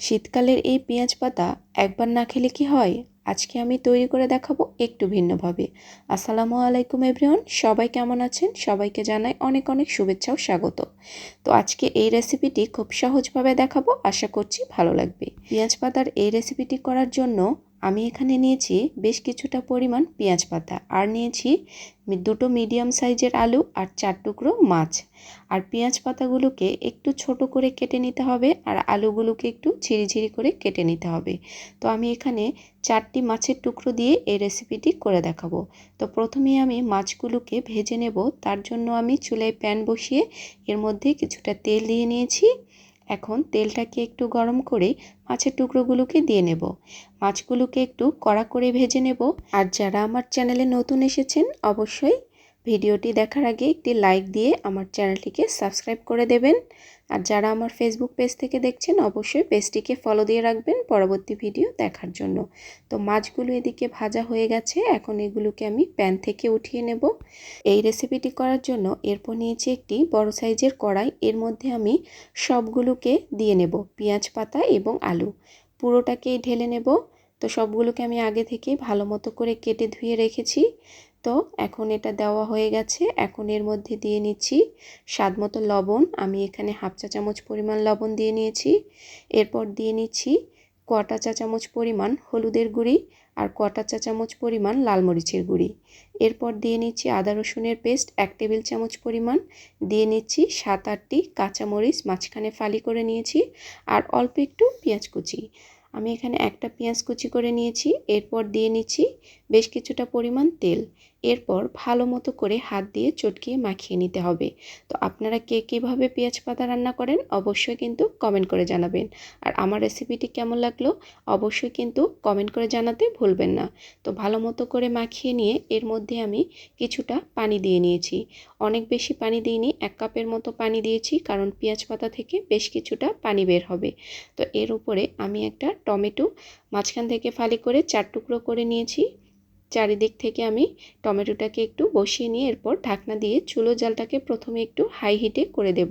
শীতকালের এই পেঁয়াজ পাতা একবার না খেলে কি হয়? আজকে আমি তৈরি করে দেখাবো একটু ভিন্নভাবে। আসসালামু আলাইকুম এভরিওয়ান, সবাই কেমন আছেন? সবাইকে জানাই অনেক অনেক শুভেচ্ছা ও স্বাগত। তো আজকে এই রেসিপিটি খুব সহজভাবে দেখাবো, আশা করছি ভালো লাগবে। পেঁয়াজ পাতার এই রেসিপিটি করার জন্য আমি এখানে নিয়েছি বেশ কিছুটা পরিমাণ পেঁয়াজ পাতা। আর নিয়েছি দুটো মিডিয়াম সাইজের আলু আর চার টুকরো মাছ। আর পেঁয়াজ পাতাগুলোকে একটু ছোট করে কেটে নিতে হবে আর আলুগুলোকে একটু ঝিরিঝিরি করে কেটে নিতে হবে। তো আমি এখানে চারটি মাছের টুকরো দিয়ে এই রেসিপিটি করে দেখাবো। তো প্রথমে আমি মাছগুলোকে ভেজে নেব। তার জন্য আমি চুলায় প্যান বসিয়ে এর মধ্যে কিছুটা তেল দিয়ে নিয়েছি। এখন তেলটাকে একটু গরম করে মাছের টুকরোগুলোকে দিয়ে নেব। মাছগুলোকে একটু কড়া করে ভেজে নেব। আর যারা আমার চ্যানেলে নতুন এসেছেন, অবশ্যই ভিডিওটি দেখার আগে একটি লাইক দিয়ে আমার চ্যানেলটিকে সাবস্ক্রাইব করে দেবেন। আর যারা আমার ফেসবুক পেজ থেকে দেখছেন, অবশ্যই পেজটিকে ফলো দিয়ে রাখবেন পরবর্তী ভিডিও দেখার জন্য। তো মাছগুলো এদিকে ভাজা হয়ে গেছে, এখন এগুলোকে আমি প্যান থেকে উঠিয়ে নেব। এই রেসিপিটি করার জন্য এরপর নিয়েছি একটি বড় সাইজের কড়াই। এর মধ্যে আমি সবগুলোকে দিয়ে নেব, পেঁয়াজ পাতা এবং আলু। পুরোটাকেই ঢেলে নেব। তো সবগুলোকে আমি আগে থেকেই ভালো মতো করে কেটে ধুয়ে রেখেছি। তো এখন এটা দেওয়া হয়ে গেছে। এখন এর মধ্যে দিয়ে নিচ্ছি স্বাদ মতো লবণ। আমি এখানে হাফ চা চামচ পরিমাণ লবণ দিয়ে নিয়েছি। এরপর দিয়ে নিচ্ছি কটা চা চামচ পরিমাণ হলুদের গুঁড়ি আর কটা চা চামচ পরিমাণ লাল মরিচের গুঁড়ি। এরপর দিয়ে নিচ্ছি আদা রসুনের পেস্ট এক টেবিল চামচ পরিমাণ। দিয়ে নিচ্ছি সাত আটটি কাঁচামরিচ মাঝখানে ফালি করে নিয়েছি। আর অল্প একটু পেঁয়াজ কুচি। আমি এখানে একটা পেঁয়াজ কুচি করে নিয়েছি, এরপর দিয়ে নিচ্ছি বেশ কিছুটা পরিমাণ তেল। এরপর ভালো মতো করে হাত দিয়ে চটকিয়ে মাখিয়ে নিতে হবে। তো আপনারা কে কীভাবে পেঁয়াজ পাতা রান্না করেন অবশ্যই কিন্তু কমেন্ট করে জানাবেন। আর আমার রেসিপিটি কেমন লাগল অবশ্যই কিন্তু কমেন্ট করে জানাতে ভুলবেন না। তো ভালো মতো করে মাখিয়ে নিয়ে এর মধ্যে আমি কিছুটা পানি দিয়ে নিয়েছি। অনেক বেশি পানি দিইনি, এক কাপের মতো পানি দিয়েছি কারণ পেঁয়াজ পাতা থেকে বেশ কিছুটা পানি বের হবে। তো এর উপরে আমি একটা টমেটো মাঝখান থেকে ফালি করে চার টুকরো করে নিয়েছি। চারিদিক থেকে আমি টমেটোটাকে একটু বসিয়ে নিয়ে এরপর ঢাকনা দিয়ে চুলো জালটাকে প্রথমে একটু হাই হিটে করে দেব।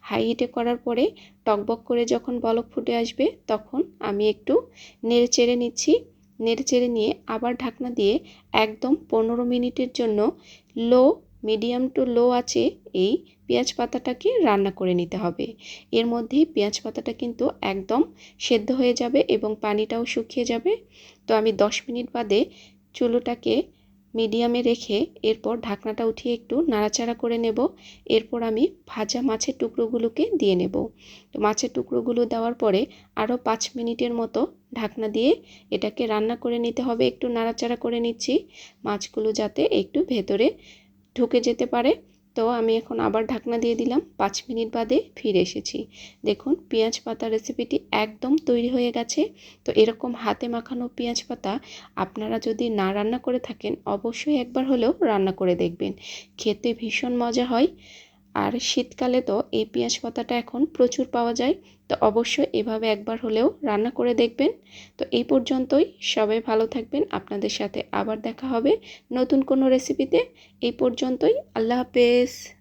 হাই হিটে করার পরে টকবক করে যখন বলক ফুটে আসবে তখন আমি একটু নেড়ে চেড়ে নিচ্ছি। নেড়ে চেড়ে নিয়ে আবার ঢাকনা দিয়ে একদম পনেরো মিনিটের জন্য লো মিডিয়াম টু লো আছে, এই পেঁয়াজ পাতাটাকে রান্না করে নিতে হবে। এর মধ্যেই পেঁয়াজ পাতাটা কিন্তু একদম সেদ্ধ হয়ে যাবে এবং পানিটাও শুকিয়ে যাবে। তো আমি দশ মিনিট বাদে চুলোটাকে মিডিয়ামে রেখে এরপর ঢাকনাটা উঠিয়ে একটু নাড়াচাড়া করে নেব। এরপর আমি ভাজা মাছের টুকরোগুলোকে দিয়ে নেব। তো মাছের টুকরোগুলো দেওয়ার পরে আরও পাঁচ মিনিটের মতো ঢাকনা দিয়ে এটাকে রান্না করে নিতে হবে। একটু নাড়াচাড়া করে নিচ্ছি। মাছগুলো যাতে একটু ভেতরে ঢুকে যেতে পারে। তো আমি এখন আবার ঢাকনা দিয়ে দিলাম। পাঁচ মিনিট বাদে ফিরে এসেছি। দেখুন, পেঁয়াজ পাতা রেসিপিটি একদম তৈরি হয়ে গেছে। তো এরকম হাতে মাখানো পেঁয়াজ পাতা আপনারা যদি না রান্না করে থাকেন, অবশ্যই একবার হলেও রান্না করে দেখবেন। খেতে ভীষণ মজা হয়। আর শীতকালে তো এই পেঁয়াজ পাতাটা এখন প্রচুর পাওয়া যায়, তো অবশ্যই এভাবে একবার হলেও রান্না করে দেখবেন। তো এই পর্যন্তই, সবাই ভালো থাকবেন, আপনাদের সাথে আবার দেখা হবে নতুন কোনো রেসিপিতে এই পর্যন্তই, আল্লাহ হাফেজ।